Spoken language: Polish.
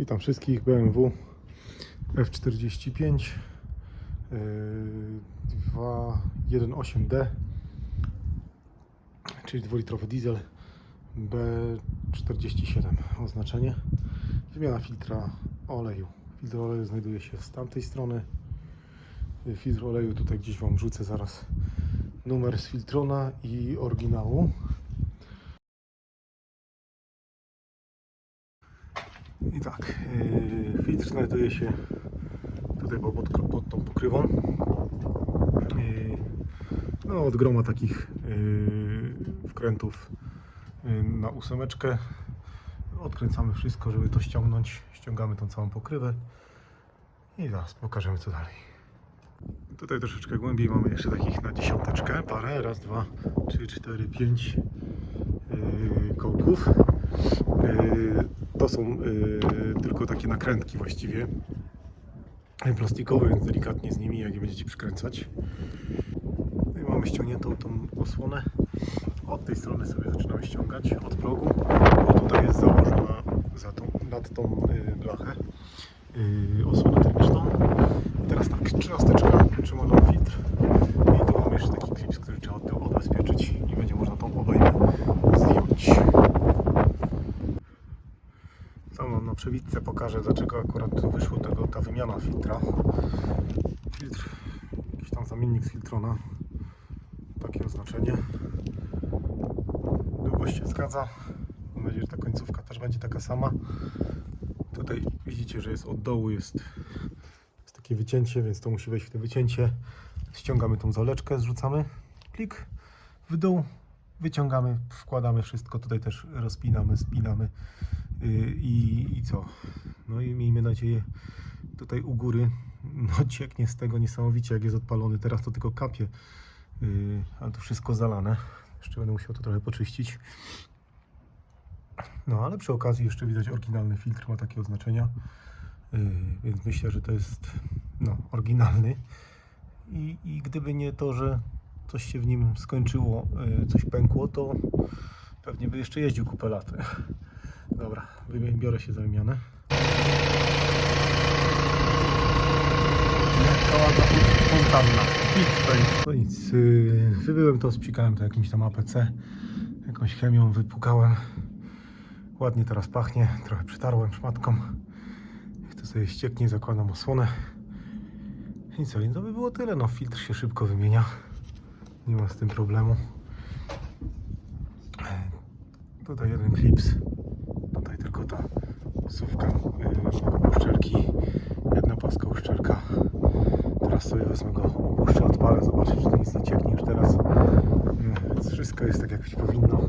Witam wszystkich BMW F45 yy, 218D czyli dwulitrowy diesel B47 oznaczenie wymiana filtra oleju. Filtr oleju znajduje się z tamtej strony. Filtr oleju tutaj gdzieś Wam wrzucę zaraz numer z filtrona i oryginału I tak, yy, filtr znajduje się tutaj pod, pod, tą pokrywą. Yy, no, od groma takich yy, wkrętów na ósemeczkę. Odkręcamy wszystko, żeby to ściągnąć. Ściągamy tą całą pokrywę i zaraz pokażemy co dalej. Tutaj troszeczkę głębiej mamy jeszcze takich na dziesiąteczkę parę. Raz, dwa, trzy, cztery, pięć yy, kołków. Yy, to są yy, tylko takie nakrętki właściwie. Plastikowe, więc delikatnie z nimi, jak je będziecie przykręcać. No I mamy ściągniętą tą osłonę. Od tej strony sobie zaczynamy ściągać, od progu, bo tutaj jest założona za tą, nad tą yy, blachę yy, osłonę termiczną. I teraz tak, trzynasteczka, trzyma nam filtr. I tu mamy jeszcze taki klips, który trzeba od tyłu odbezpieczyć i będzie można tą obejmę zdjąć. Tam wam na przewidce pokażę, dlaczego akurat wyszło tego, ta wymiana filtra. Filtr, jakiś tam zamiennik z filtrona. Takie oznaczenie. Długość się zgadza. Mam nadzieję, że ta końcówka też będzie taka sama. Tutaj widzicie, że jest od dołu jest, jest takie wycięcie, więc to musi wejść w to wycięcie. Ściągamy tą zaleczkę, zrzucamy. Klik w dół, wyciągamy, wkładamy wszystko. Tutaj też rozpinamy, spinamy. Yy, I, I co? No i miejmy nadzieję, tutaj u góry no, cieknie z tego niesamowicie, jak jest odpalony. Teraz to tylko kapie, yy, ale to wszystko zalane. Jeszcze będę musiał to trochę poczyścić. No ale przy okazji jeszcze widać oryginalny filtr, ma takie oznaczenia. Yy, więc myślę, że to jest no, oryginalny. I, I gdyby nie to, że coś się w nim skończyło, yy, coś pękło, to pewnie by jeszcze jeździł kupę lat. Dobra, biorę się za wymianę. Fontanna. To nic. Yy, wybyłem to, spsikałem to jakimś tam APC. Jakąś chemią wypukałem. Ładnie teraz pachnie. Trochę przytarłem szmatką. To sobie ścieknie, zakładam osłonę. I co? I to by było tyle. No, filtr się szybko wymienia. Nie ma z tym problemu. Tutaj jeden klips. Tutaj tylko ta sówka yy, uszczelki. Jedna paska uszczelka. Teraz sobie wezmę go, opuszczę, odpalę, zobaczę czy to nic nie cieknie już teraz. Więc wszystko jest tak jak być powinno.